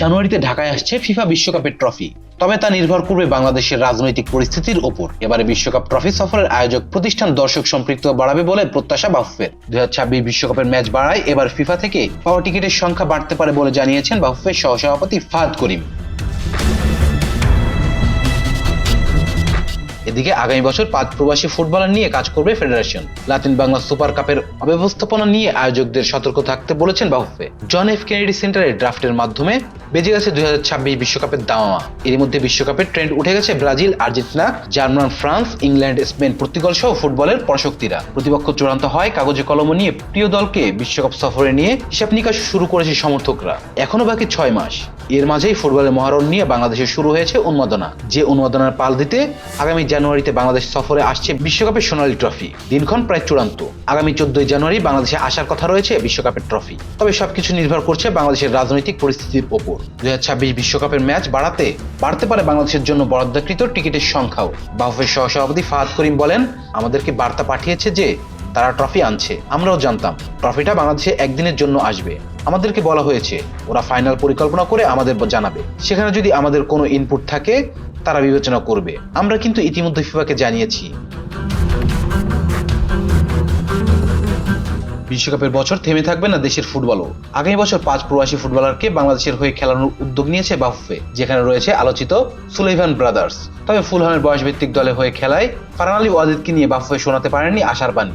জানুয়ারিতে ঢাকায় আসছে ফিফা বিশ্বকাপের ট্রফি। তবে তা নির্ভর করবে বাংলাদেশের রাজনৈতিক পরিস্থিতির ওপর। এবারে বিশ্বকাপ ট্রফি সফরের আয়োজক প্রতিষ্ঠান দর্শক সম্পৃক্ত বাড়াবে বলে প্রত্যাশা বাফুফের। দুই বিশ্বকাপের ম্যাচ বাড়ায় এবার ফিফা থেকে পাওয়া টিকিটের সংখ্যা বাড়তে পারে বলে জানিয়েছেন বাফুফের সহসভাপতি ফাহাদ করিম। এদিকে আগামী বছর পাঁচ প্রবাসী ফুটবলার নিয়ে কাজ করবে ফেডারেশন। লাতিন বাংলা সুপার কাপের অব্যবস্থাপনা নিয়ে আয়োজকদের সতর্ক থাকতে বলেছেন বাহুফে জন এফ কেনেডি সেন্টারের ড্রাফটের মাধ্যমে বেজে গেছে দুই হাজার ছাব্বিশ বিশ্বকাপের দাওয়া এর মধ্যে বিশ্বকাপের ট্রেন্ড উঠে গেছে Brazil, Argentina, German, France, England, Spain, Portugal সহ ফুটবলের পরাশক্তিরা। প্রতিপক্ষ চূড়ান্ত হয় কাগজে কলম নিয়ে প্রিয় দলকে বিশ্বকাপ সফরে নিয়ে হিসাব নিকাশ শুরু করেছে সমর্থকরা। এখনও বাকি ছয় মাস। এর মাঝেই ফুটবলের মহারণ নিয়ে বাংলাদেশে শুরু হয়েছে উন্মাদনা। যে উন্মাদনার পাল দিতে আগামী জানুয়ারিতে বাংলাদেশ সফরে আসছে বিশ্বকাপের সোনালী ট্রফি। দিনক্ষণ প্রায় চূড়ান্ত। আগামী চোদ্দই জানুয়ারি বাংলাদেশে আসার কথা রয়েছে বিশ্বকাপের ট্রফি। তবে সবকিছু নির্ভর করছে বাংলাদেশের রাজনৈতিক পরিস্থিতির ওপর। দুই বিশ্বকাপের ম্যাচ বাড়াতে, বাড়তে পারে বাংলাদেশের জন্য বরাদ্দকৃত টিকিটের সংখ্যাও। বাফের সহসভাপতি ফাহাদ করিম বলেন, আমাদেরকে বার্তা পাঠিয়েছে যে তারা ট্রফি আনছে। আমরাও জানতাম, ট্রফিটা বাংলাদেশে একদিনের জন্য আসবে। আমাদেরকে বলা হয়েছে, ওরা ফাইনাল পরিকল্পনা করে আমাদের জানাবে। সেখানে যদি আমাদের কোনো ইনপুট থাকে, তারা বিবেচনা করবে। আমরা কিন্তু ইতিমধ্যে ফিফাকে জানিয়েছি। বিশ্বকাপের বছর থেমে থাকবে না দেশের ফুটবলও। আগামী বছর পাঁচ প্রবাসী ফুটবলারকে বাংলাদেশের হয়ে খেলানোর উদ্যোগ নিয়েছে বাফুফে, যেখানে রয়েছে আলোচিত সুলেভান ব্রাদার্স। তবে ফুলহামের বয়সভিত্তিক দলে হয়ে খেলায় ফারহান আলী ওয়াজিদকে নিয়ে বাফুফে শোনাতে পারেননি আশার বাণী।